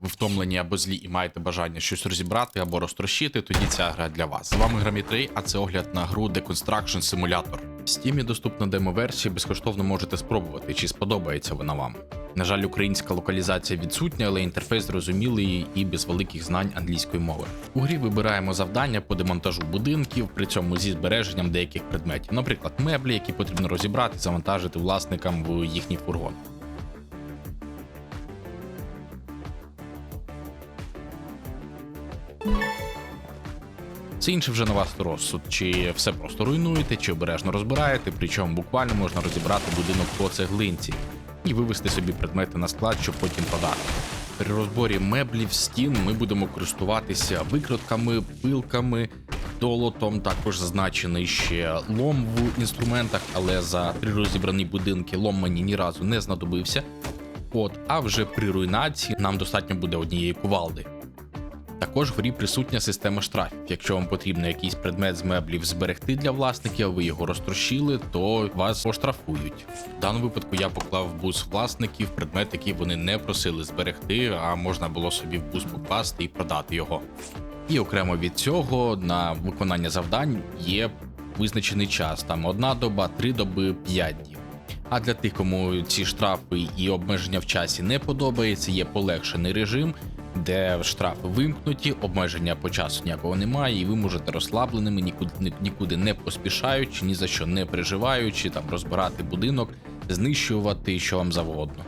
ви втомлені або злі і маєте бажання щось розібрати або розтрощити, тоді ця гра для вас. З вами Грамітрей, а це огляд на гру Deconstruction Simulator. В Steam доступна демо-версія, безкоштовно можете спробувати, чи сподобається вона вам. На жаль, українська локалізація відсутня, але інтерфейс зрозумілий і без великих знань англійської мови. У грі вибираємо завдання по демонтажу будинків, при цьому зі збереженням деяких предметів, наприклад, меблі, які потрібно розібрати, завантажити власникам в їхній фургон. Це інше вже на вас розсуд, чи все просто руйнуєте, чи обережно розбираєте, причому буквально можна розібрати будинок по цеглинці і вивести собі предмети на склад, щоб потім продати. При розборі меблів стін ми будемо користуватися викрутками, пилками, долотом. Також зазначений ще лом в інструментах, але за три розібрані будинки лом мені ні разу не знадобився. От, а вже при руйнації нам достатньо буде однієї кувалди. Також в грі присутня система штрафів. Якщо вам потрібно якийсь предмет з меблів зберегти для власників, а ви його розтрощили, то вас оштрафують. В даному випадку я поклав в бус власників предмет, який вони не просили зберегти, а можна було собі в бус покласти і продати його. І окремо від цього на виконання завдань є визначений час: там одна доба, три доби, п'ять днів. А для тих, кому ці штрафи і обмеження в часі не подобається, є полегшений режим, де штрафи вимкнуті, обмеження по часу ніякого немає, і ви можете розслабленими, нікуди нікуди не поспішаючи, ні за що не переживаючи, там розбирати будинок, знищувати що вам завгодно.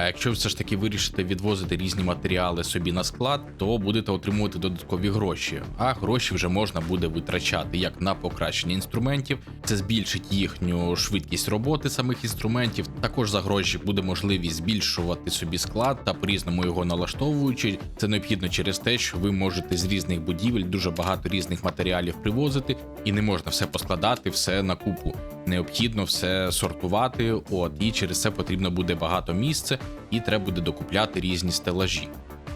А якщо все ж таки вирішите відвозити різні матеріали собі на склад, то будете отримувати додаткові гроші. А гроші вже можна буде витрачати як на покращення інструментів, це збільшить їхню швидкість роботи самих інструментів. Також за гроші буде можливість збільшувати собі склад та по-різному його налаштовуючи. Це необхідно через те, що ви можете з різних будівель дуже багато різних матеріалів привозити, і не можна все поскладати, все на купу. Необхідно все сортувати. От і через це потрібно буде багато місця, і треба буде докупляти різні стелажі.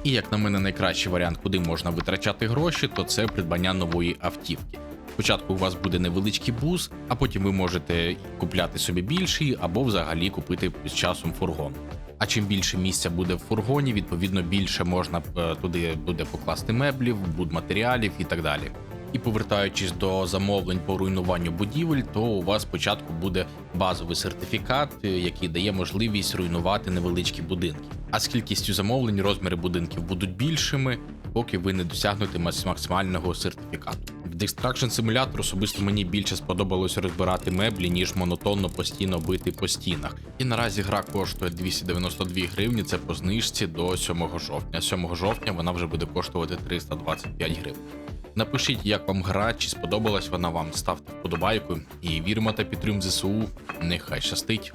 І як на мене, найкращий варіант, куди можна витрачати гроші, то це придбання нової автівки. Спочатку у вас буде невеличкий бус, а потім ви можете купляти собі більший або взагалі купити з часом фургон. А чим більше місця буде в фургоні, відповідно більше можна е, туди буде покласти меблів, будматеріалів і так далі. І повертаючись до замовлень по руйнуванню будівель, то у вас спочатку буде базовий сертифікат, е, який дає можливість руйнувати невеличкі будинки. А з кількістю замовлень розміри будинків будуть більшими, поки ви не досягнете максимального сертифікату. В Destruction Simulator особисто мені більше сподобалось розбирати меблі, ніж монотонно постійно бити по стінах. І наразі гра коштує 292 гривні. Це по знижці до 7 жовтня. 7 жовтня вона вже буде коштувати 325 гривень. Напишіть, як вам гра, чи сподобалась вона вам. Ставте вподобайку і віримо та підтримуємо ЗСУ. Нехай щастить.